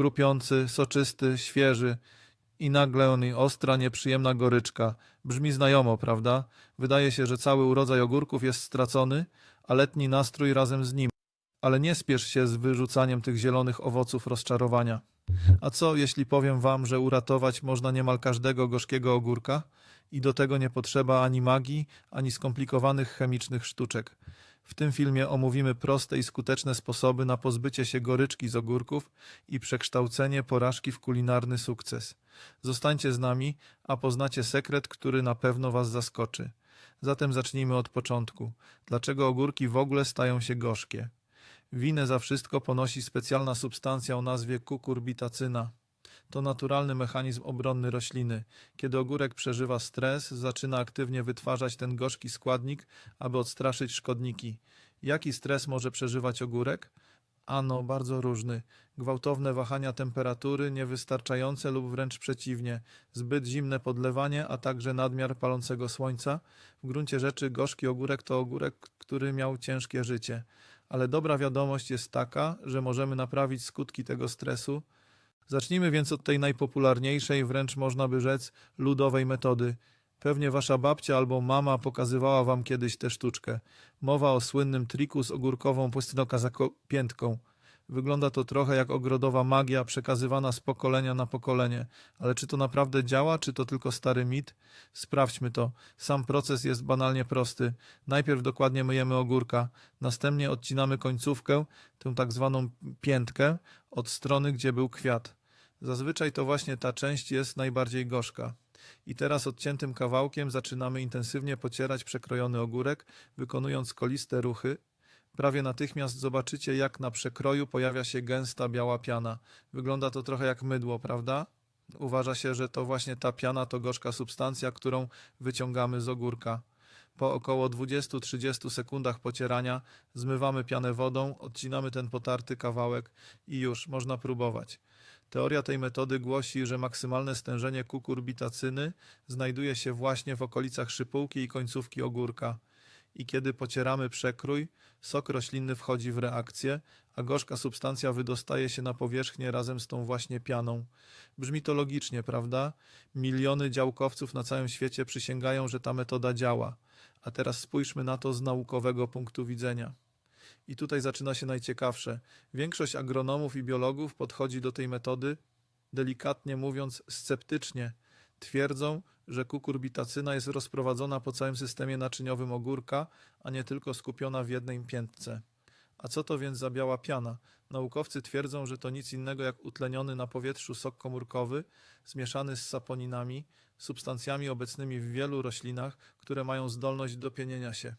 chrupiący, soczysty, świeży i nagle on ostra, nieprzyjemna goryczka. Brzmi znajomo, prawda? Wydaje się, że cały urodzaj ogórków jest stracony, a letni nastrój razem z nim. Ale nie spiesz się z wyrzucaniem tych zielonych owoców rozczarowania. A co, jeśli powiem wam, że uratować można niemal każdego gorzkiego ogórka i do tego nie potrzeba ani magii, ani skomplikowanych chemicznych sztuczek. W tym filmie omówimy proste i skuteczne sposoby na pozbycie się goryczki z ogórków i przekształcenie porażki w kulinarny sukces. Zostańcie z nami, a poznacie sekret, który na pewno was zaskoczy. Zatem zacznijmy od początku. Dlaczego ogórki w ogóle stają się gorzkie? Winę za wszystko ponosi specjalna substancja o nazwie kukurbitacyna. To naturalny mechanizm obronny rośliny. Kiedy ogórek przeżywa stres, zaczyna aktywnie wytwarzać ten gorzki składnik, aby odstraszyć szkodniki. Jaki stres może przeżywać ogórek? Ano, bardzo różny. Gwałtowne wahania temperatury, niewystarczające lub wręcz przeciwnie, zbyt zimne podlewanie, a także nadmiar palącego słońca. W gruncie rzeczy gorzki ogórek to ogórek, który miał ciężkie życie. Ale dobra wiadomość jest taka, że możemy naprawić skutki tego stresu. Zacznijmy więc od tej najpopularniejszej, wręcz można by rzec, ludowej metody. Pewnie wasza babcia albo mama pokazywała wam kiedyś tę sztuczkę. Mowa o słynnym triku z ogórkową piętką. Wygląda to trochę jak ogrodowa magia przekazywana z pokolenia na pokolenie. Ale czy to naprawdę działa, czy to tylko stary mit? Sprawdźmy to. Sam proces jest banalnie prosty. Najpierw dokładnie myjemy ogórka, następnie odcinamy końcówkę, tę tak zwaną piętkę, od strony, gdzie był kwiat. Zazwyczaj to właśnie ta część jest najbardziej gorzka. I teraz odciętym kawałkiem zaczynamy intensywnie pocierać przekrojony ogórek, wykonując koliste ruchy. Prawie natychmiast zobaczycie, jak na przekroju pojawia się gęsta biała piana. Wygląda to trochę jak mydło, prawda? Uważa się, że to właśnie ta piana to gorzka substancja, którą wyciągamy z ogórka. Po około 20-30 sekundach pocierania zmywamy pianę wodą, odcinamy ten potarty kawałek i już można próbować. Teoria tej metody głosi, że maksymalne stężenie kukurbitacyny znajduje się właśnie w okolicach szypułki i końcówki ogórka. I kiedy pocieramy przekrój, sok roślinny wchodzi w reakcję, a gorzka substancja wydostaje się na powierzchnię razem z tą właśnie pianą. Brzmi to logicznie, prawda? Miliony działkowców na całym świecie przysięgają, że ta metoda działa. A teraz spójrzmy na to z naukowego punktu widzenia. I tutaj zaczyna się najciekawsze. Większość agronomów i biologów podchodzi do tej metody, delikatnie mówiąc, sceptycznie. Twierdzą, że kukurbitacyna jest rozprowadzona po całym systemie naczyniowym ogórka, a nie tylko skupiona w jednej piętce. A co to więc za biała piana? Naukowcy twierdzą, że to nic innego jak utleniony na powietrzu sok komórkowy, zmieszany z saponinami, substancjami obecnymi w wielu roślinach, które mają zdolność do pienienia się.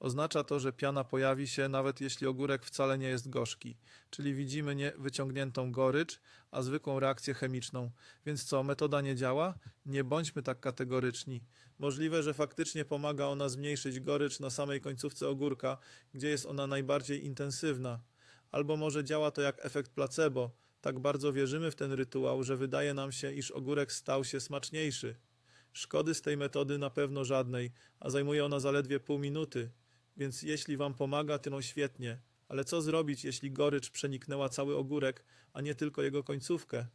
Oznacza to, że piana pojawi się nawet jeśli ogórek wcale nie jest gorzki, czyli widzimy nie wyciągniętą gorycz, a zwykłą reakcję chemiczną. Więc co, metoda nie działa? Nie bądźmy tak kategoryczni. Możliwe, że faktycznie pomaga ona zmniejszyć gorycz na samej końcówce ogórka, gdzie jest ona najbardziej intensywna. Albo może działa to jak efekt placebo. Tak bardzo wierzymy w ten rytuał, że wydaje nam się, iż ogórek stał się smaczniejszy. Szkody z tej metody na pewno żadnej, a zajmuje ona zaledwie pół minuty. Więc jeśli wam pomaga, no świetnie. Ale co zrobić, jeśli gorycz przeniknęła cały ogórek, a nie tylko jego końcówkę?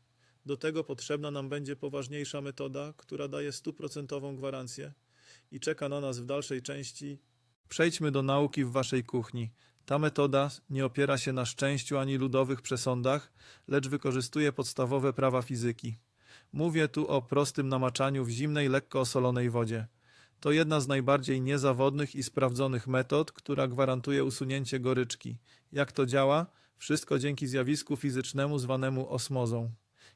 Do tego potrzebna nam będzie poważniejsza metoda, która daje stuprocentową gwarancję i czeka na nas w dalszej części. Przejdźmy do nauki w waszej kuchni. Ta metoda nie opiera się na szczęściu ani ludowych przesądach, lecz wykorzystuje podstawowe prawa fizyki. Mówię tu o prostym namaczaniu w zimnej, lekko osolonej wodzie. To jedna z najbardziej niezawodnych i sprawdzonych metod, która gwarantuje usunięcie goryczki. Jak to działa? Wszystko dzięki zjawisku fizycznemu zwanemu osmozą.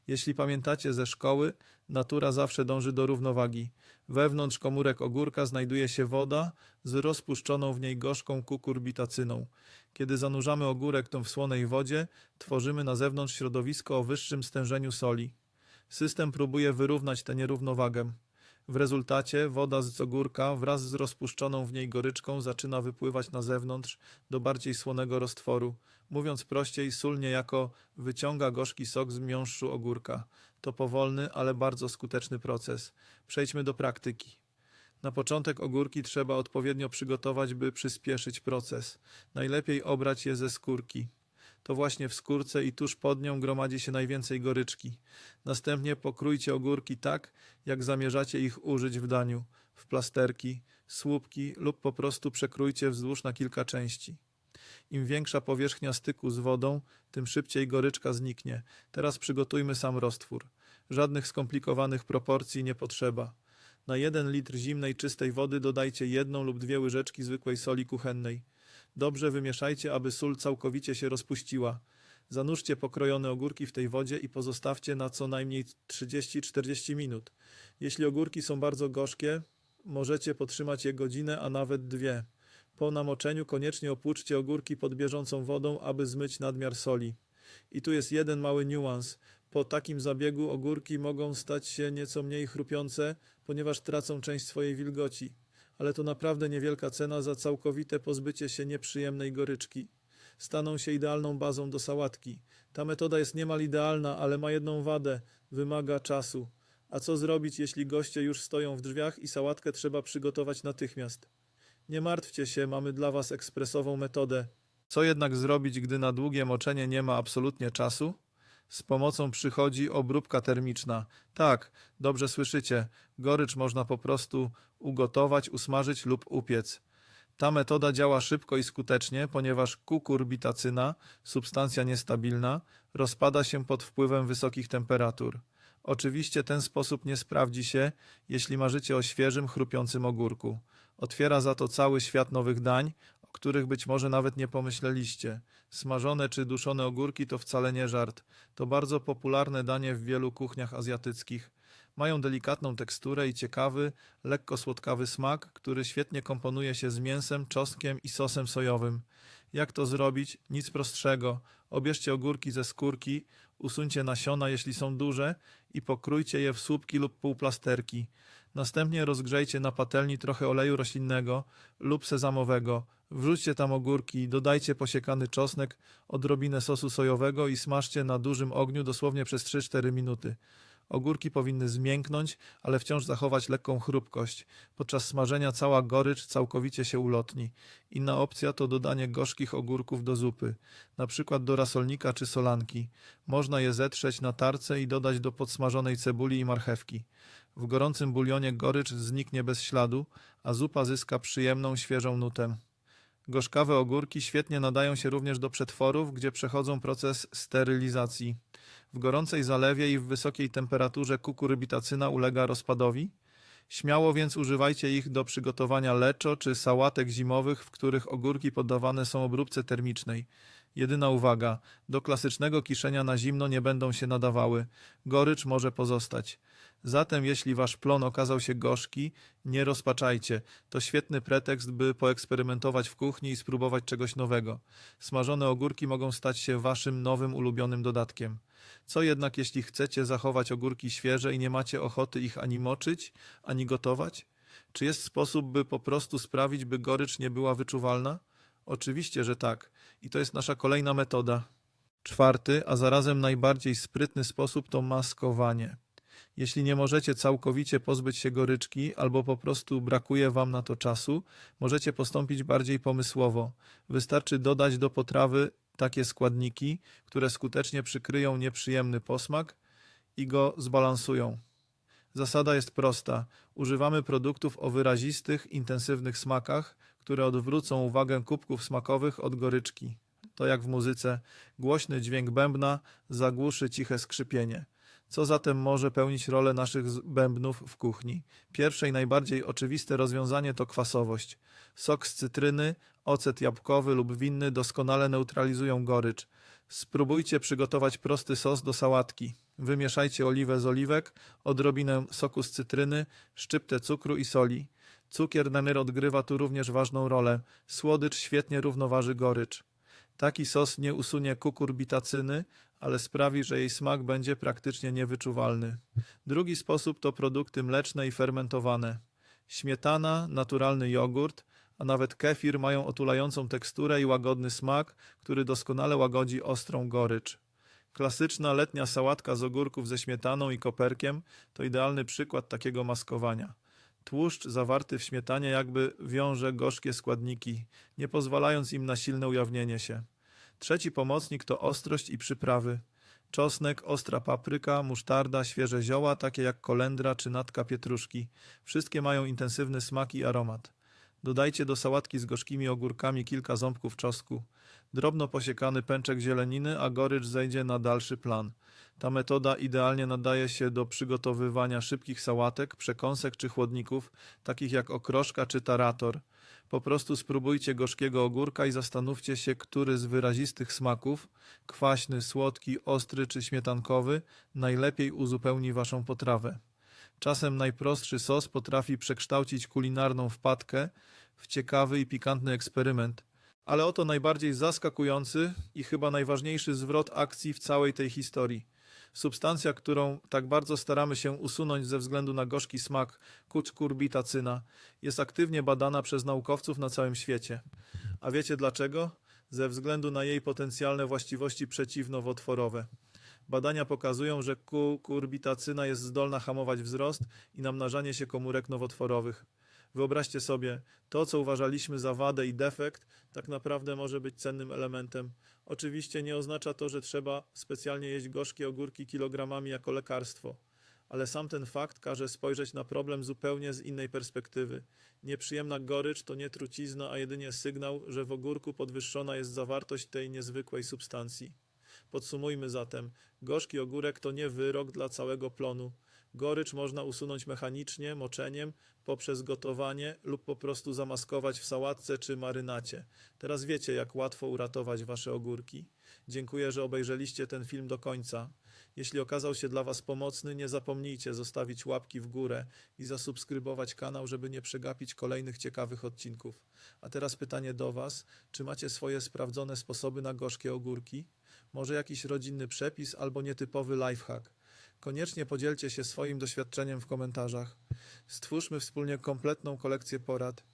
Jeśli pamiętacie ze szkoły, natura zawsze dąży do równowagi. Wewnątrz komórek ogórka znajduje się woda z rozpuszczoną w niej gorzką kukurbitacyną. Kiedy zanurzamy ogórek tą w słonej wodzie, tworzymy na zewnątrz środowisko o wyższym stężeniu soli. System próbuje wyrównać tę nierównowagę. W rezultacie woda z ogórka wraz z rozpuszczoną w niej goryczką zaczyna wypływać na zewnątrz do bardziej słonego roztworu. Mówiąc prościej, sól niejako wyciąga gorzki sok z miąższu ogórka. To powolny, ale bardzo skuteczny proces. Przejdźmy do praktyki. Na początek ogórki trzeba odpowiednio przygotować, by przyspieszyć proces. Najlepiej obrać je ze skórki. To właśnie w skórce i tuż pod nią gromadzi się najwięcej goryczki. Następnie pokrójcie ogórki tak, jak zamierzacie ich użyć w daniu, w plasterki, słupki lub po prostu przekrójcie wzdłuż na kilka części. Im większa powierzchnia styku z wodą, tym szybciej goryczka zniknie. Teraz przygotujmy sam roztwór. Żadnych skomplikowanych proporcji nie potrzeba. Na 1 litr zimnej, czystej wody dodajcie jedną lub dwie łyżeczki zwykłej soli kuchennej. Dobrze wymieszajcie, aby sól całkowicie się rozpuściła. Zanurzcie pokrojone ogórki w tej wodzie i pozostawcie na co najmniej 30-40 minut. Jeśli ogórki są bardzo gorzkie, możecie potrzymać je godzinę, a nawet dwie. Po namoczeniu koniecznie opłuczcie ogórki pod bieżącą wodą, aby zmyć nadmiar soli. I tu jest jeden mały niuans. Po takim zabiegu ogórki mogą stać się nieco mniej chrupiące, ponieważ tracą część swojej wilgoci. Ale to naprawdę niewielka cena za całkowite pozbycie się nieprzyjemnej goryczki. Staną się idealną bazą do sałatki. Ta metoda jest niemal idealna, ale ma jedną wadę wymaga czasu. A co zrobić, jeśli goście już stoją w drzwiach i sałatkę trzeba przygotować natychmiast? Nie martwcie się, mamy dla Was ekspresową metodę. Co jednak zrobić, gdy na długie moczenie nie ma absolutnie czasu? Z pomocą przychodzi obróbka termiczna. Tak, dobrze słyszycie, gorycz można po prostu ugotować, usmażyć lub upiec. Ta metoda działa szybko i skutecznie, ponieważ kukurbitacyna, substancja niestabilna, rozpada się pod wpływem wysokich temperatur. Oczywiście ten sposób nie sprawdzi się, jeśli marzycie o świeżym, chrupiącym ogórku. Otwiera za to cały świat nowych dań, których być może nawet nie pomyśleliście. Smażone czy duszone ogórki to wcale nie żart. To bardzo popularne danie w wielu kuchniach azjatyckich. Mają delikatną teksturę i ciekawy, lekko słodkawy smak, który świetnie komponuje się z mięsem, czosnkiem i sosem sojowym. Jak to zrobić? Nic prostszego. Obierzcie ogórki ze skórki, usuńcie nasiona, jeśli są duże, i pokrójcie je w słupki lub półplasterki. Następnie rozgrzejcie na patelni trochę oleju roślinnego lub sezamowego. Wrzućcie tam ogórki, dodajcie posiekany czosnek, odrobinę sosu sojowego i smażcie na dużym ogniu dosłownie przez 3-4 minuty. Ogórki powinny zmięknąć, ale wciąż zachować lekką chrupkość. Podczas smażenia cała gorycz całkowicie się ulotni. Inna opcja to dodanie gorzkich ogórków do zupy, przykład do rasolnika czy solanki. Można je zetrzeć na tarce i dodać do podsmażonej cebuli i marchewki. W gorącym bulionie gorycz zniknie bez śladu, a zupa zyska przyjemną, świeżą nutę. Gorzkawe ogórki świetnie nadają się również do przetworów, gdzie przechodzą proces sterylizacji. W gorącej zalewie i w wysokiej temperaturze kukurbitacyna ulega rozpadowi. Śmiało więc używajcie ich do przygotowania leczo czy sałatek zimowych, w których ogórki poddawane są obróbce termicznej. Jedyna uwaga, do klasycznego kiszenia na zimno nie będą się nadawały. Gorycz może pozostać. Zatem jeśli wasz plon okazał się gorzki, nie rozpaczajcie. To świetny pretekst, by poeksperymentować w kuchni i spróbować czegoś nowego. Smażone ogórki mogą stać się waszym nowym ulubionym dodatkiem. Co jednak jeśli chcecie zachować ogórki świeże i nie macie ochoty ich ani moczyć, ani gotować? Czy jest sposób, by po prostu sprawić, by gorycz nie była wyczuwalna? Oczywiście, że tak. I to jest nasza kolejna metoda. Czwarty, a zarazem najbardziej sprytny sposób to maskowanie. Jeśli nie możecie całkowicie pozbyć się goryczki albo po prostu brakuje wam na to czasu, możecie postąpić bardziej pomysłowo. Wystarczy dodać do potrawy takie składniki, które skutecznie przykryją nieprzyjemny posmak i go zbalansują. Zasada jest prosta. Używamy produktów o wyrazistych, intensywnych smakach, które odwrócą uwagę kubków smakowych od goryczki. To jak w muzyce. Głośny dźwięk bębna zagłuszy ciche skrzypienie. Co zatem może pełnić rolę naszych bębnów w kuchni? Pierwsze i najbardziej oczywiste rozwiązanie to kwasowość. Sok z cytryny, ocet jabłkowy lub winny doskonale neutralizują gorycz. Spróbujcie przygotować prosty sos do sałatki. Wymieszajcie oliwę z oliwek, odrobinę soku z cytryny, szczyptę cukru i soli. Cukier namiar odgrywa tu również ważną rolę. Słodycz świetnie równoważy gorycz. Taki sos nie usunie kukurbitacyny, ale sprawi, że jej smak będzie praktycznie niewyczuwalny. Drugi sposób to produkty mleczne i fermentowane. Śmietana, naturalny jogurt, a nawet kefir mają otulającą teksturę i łagodny smak, który doskonale łagodzi ostrą gorycz. Klasyczna letnia sałatka z ogórków ze śmietaną i koperkiem to idealny przykład takiego maskowania. Tłuszcz zawarty w śmietanie jakby wiąże gorzkie składniki, nie pozwalając im na silne ujawnienie się. Trzeci pomocnik to ostrość i przyprawy. Czosnek, ostra papryka, musztarda, świeże zioła, takie jak kolendra czy natka pietruszki. Wszystkie mają intensywny smak i aromat. Dodajcie do sałatki z gorzkimi ogórkami kilka ząbków czosnku. Drobno posiekany pęczek zieleniny, a gorycz zejdzie na dalszy plan. Ta metoda idealnie nadaje się do przygotowywania szybkich sałatek, przekąsek czy chłodników, takich jak okroszka czy tarator. Po prostu spróbujcie gorzkiego ogórka i zastanówcie się, który z wyrazistych smaków kwaśny, słodki, ostry czy śmietankowy najlepiej uzupełni waszą potrawę. Czasem najprostszy sos potrafi przekształcić kulinarną wpadkę w ciekawy i pikantny eksperyment. Ale oto najbardziej zaskakujący i chyba najważniejszy zwrot akcji w całej tej historii. Substancja, którą tak bardzo staramy się usunąć ze względu na gorzki smak, kuczkurbitacyna, jest aktywnie badana przez naukowców na całym świecie. A wiecie dlaczego? Ze względu na jej potencjalne właściwości przeciwnowotworowe. Badania pokazują, że kukurbitacyna jest zdolna hamować wzrost i namnażanie się komórek nowotworowych. Wyobraźcie sobie, to co uważaliśmy za wadę i defekt, tak naprawdę może być cennym elementem. Oczywiście nie oznacza to, że trzeba specjalnie jeść gorzkie ogórki kilogramami jako lekarstwo, ale sam ten fakt każe spojrzeć na problem zupełnie z innej perspektywy. Nieprzyjemna gorycz to nie trucizna, a jedynie sygnał, że w ogórku podwyższona jest zawartość tej niezwykłej substancji. Podsumujmy zatem. Gorzki ogórek to nie wyrok dla całego plonu. Gorycz można usunąć mechanicznie, moczeniem, poprzez gotowanie lub po prostu zamaskować w sałatce czy marynacie. Teraz wiecie, jak łatwo uratować wasze ogórki. Dziękuję, że obejrzeliście ten film do końca. Jeśli okazał się dla Was pomocny, nie zapomnijcie zostawić łapki w górę i zasubskrybować kanał, żeby nie przegapić kolejnych ciekawych odcinków. A teraz pytanie do Was: czy macie swoje sprawdzone sposoby na gorzkie ogórki? Może jakiś rodzinny przepis albo nietypowy lifehack? Koniecznie podzielcie się swoim doświadczeniem w komentarzach. Stwórzmy wspólnie kompletną kolekcję porad